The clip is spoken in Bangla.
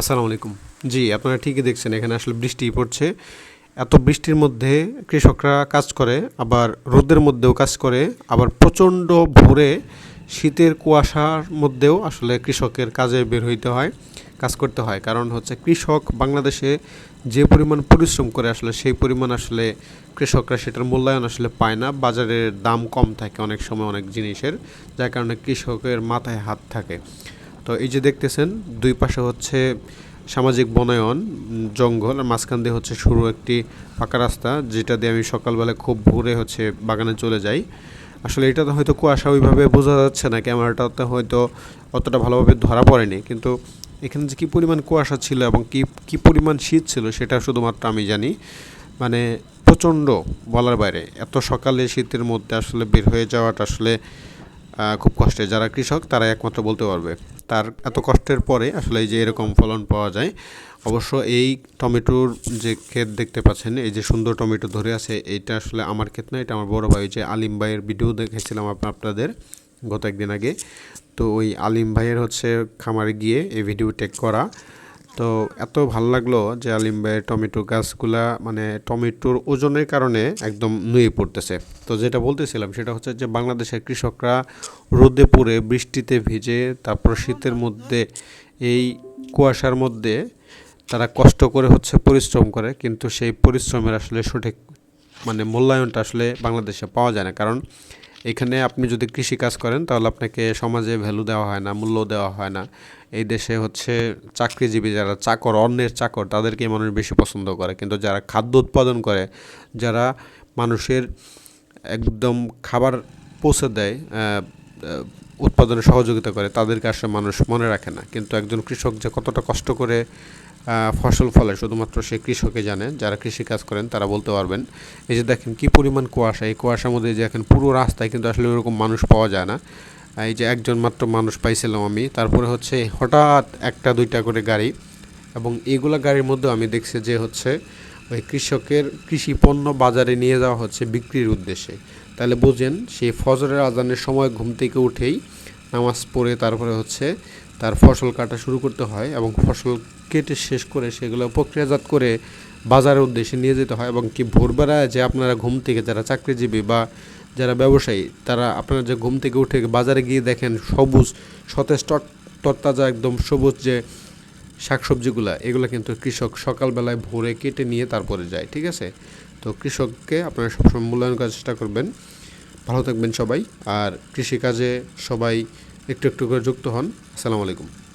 আসসালামু আলাইকুম। জি, আপনারা ঠিকই দেখছেন, এখানে আসলে বৃষ্টি পড়ছে। এত বৃষ্টির মধ্যে কৃষকরা কাজ করে, আবার রোদের মধ্যেও কাজ করে, আবার প্রচণ্ড ভোরে শীতের কুয়াশার মধ্যেও আসলে কৃষকের কাজে বের হইতে হয়, কাজ করতে হয়। কারণ হচ্ছে কৃষক বাংলাদেশে যে পরিমাণ পরিশ্রম করে আসলে, সেই পরিমাণ আসলে কৃষকরা সেটার মূল্যায়ন আসলে পায় না। বাজারের দাম কম থাকে অনেক সময় অনেক জিনিসের, যার কারণে কৃষকের মাথায় হাত থাকে। তো এই যে দেখতেছেন, দুই পাশে হচ্ছে সামাজিক বনায়ন, জঙ্গল, আর মাঝখান দিয়ে হচ্ছে শুরু একটি পাকা রাস্তা, যেটা দিয়ে আমি সকালবেলা খুব ভোরে হচ্ছে বাগানে চলে যাই। আসলে এটাতে হয়তো কুয়াশা ওইভাবে বোঝা যাচ্ছে না ক্যামেরাটাতে হয়তো অতটা ভালোভাবে ধরা পড়েনি, কিন্তু এখানে যে কী পরিমাণ কুয়াশা ছিল এবং কী কী পরিমাণ শীত ছিল সেটা শুধুমাত্র আমি জানি। মানে প্রচণ্ড বলার বাইরে, এত সকালে শীতের মধ্যে আসলে বের হয়ে যাওয়াটা আসলে খুব কষ্টে যারা কৃষক তারা একমাত্র বলতে পারবে। তার এত কষ্টের পরে আসলে এই যে এরকম ফলন পাওয়া যায়, অবশ্য এই টমেটোর যে ক্ষেত দেখতে পাচ্ছেন, এই যে সুন্দর টমেটো ধরে আছে, এটা আসলে আমার ক্ষেত না, এটা আমার বড় ভাই যে আলিম ভাইয়ের ভিডিও দেখেছিলাম আপ- আপনাদের গত একদিন আগে। তো ওই আলিম ভাইয়ের হচ্ছে খামারে গিয়ে এই ভিডিও টেক করা তো এত ভালো লাগল যে আলিম ভাইয়ের টমেটো গাছগুলা মানে টমেটোর ওজনের কারণে একদম নুয়ে পড়তেছে। তো যেটা বলতেছিলাম সেটা হচ্ছে যে বাংলাদেশের কৃষকরা রোদে পড়ে বৃষ্টিতে ভিজে তারপর শীতের মধ্যে এই কুয়াশার মধ্যে তারা কষ্ট করে হচ্ছে পরিশ্রম করে, কিন্তু সেই পরিশ্রমের আসলে সঠিক মানে মূল্যায়নটা আসলে বাংলাদেশে পাওয়া যায় না। কারণ এখানে আপনি যদি কৃষি কাজ করেন, তাহলে আপনাকে সমাজে ভ্যালু দেওয়া হয় না, মূল্য দেওয়া হয় না। এই দেশে হচ্ছে চাকরিজীবী যারা চাকর, অন্যের চাকর, তাদেরকে মানুষ বেশি পছন্দ করে। কিন্তু যারা খাদ্য উৎপাদন করে, যারা মানুষের একদম খাবার পৌঁছে দেয় উৎপাদনে সহযোগিতা করে, তাদেরকে আসলে মানুষ মনে রাখে না। কিন্তু একজন কৃষক যে কতটা কষ্ট করে ফসল ফলে, শুধুমাত্র সে কৃষকে জানে, যারা কৃষি কাজ করেন তারা বলতে পারবেন। এই যে দেখেন কি পরিমাণ কুয়াশা, এই কুয়াশার মধ্যে যে এখন পুরো রাস্তায় কিন্তু আসলে ওরকম মানুষ পাওয়া যায় না। এই যে একজন মাত্র মানুষ পাইছিলাম আমি, তারপরে হচ্ছে হঠাৎ একটা দুইটা করে গাড়ি এবং এইগুলা গাড়ির মধ্যেও আমি দেখছি যে হচ্ছে ওই কৃষকের কৃষি পণ্য বাজারে নিয়ে যাওয়া হচ্ছে বিক্রির উদ্দেশ্যে। তাহলে বুঝেন, সেই ফজরের আজানের সময় ঘুম থেকে উঠেই নামাজ পড়ে তারপরে হচ্ছে তার ফসল কাটা শুরু করতে হয় এবং ফসল কেটে শেষ করে সেগুলো প্রক্রিয়াজাত করে বাজারের উদ্দেশ্যে নিয়ে যেতে হয় এবং কি ভোরবেলায় যে আপনারা ঘুম থেকে যারা চাকরিজীবী বা যারা ব্যবসায়ী, তারা আপনারা যে ঘুম থেকে উঠে বাজারে গিয়ে দেখেন সবুজ, সতেজ তরতাজা একদম সবুজ যে শাকসবজিগুলা, এগুলো কিন্তু কৃষক সকালবেলায় ভোরে কেটে নিয়ে তারপরে যায়, ঠিক আছে? তো কৃষককে আপনারা সবসময় মূল্যায়ন করার চেষ্টা করবেন। ভালো থাকবেন সবাই। আর কৃষিকাজে সবাই একটু একটু করে যুক্ত হন। আসসালামু আলাইকুম।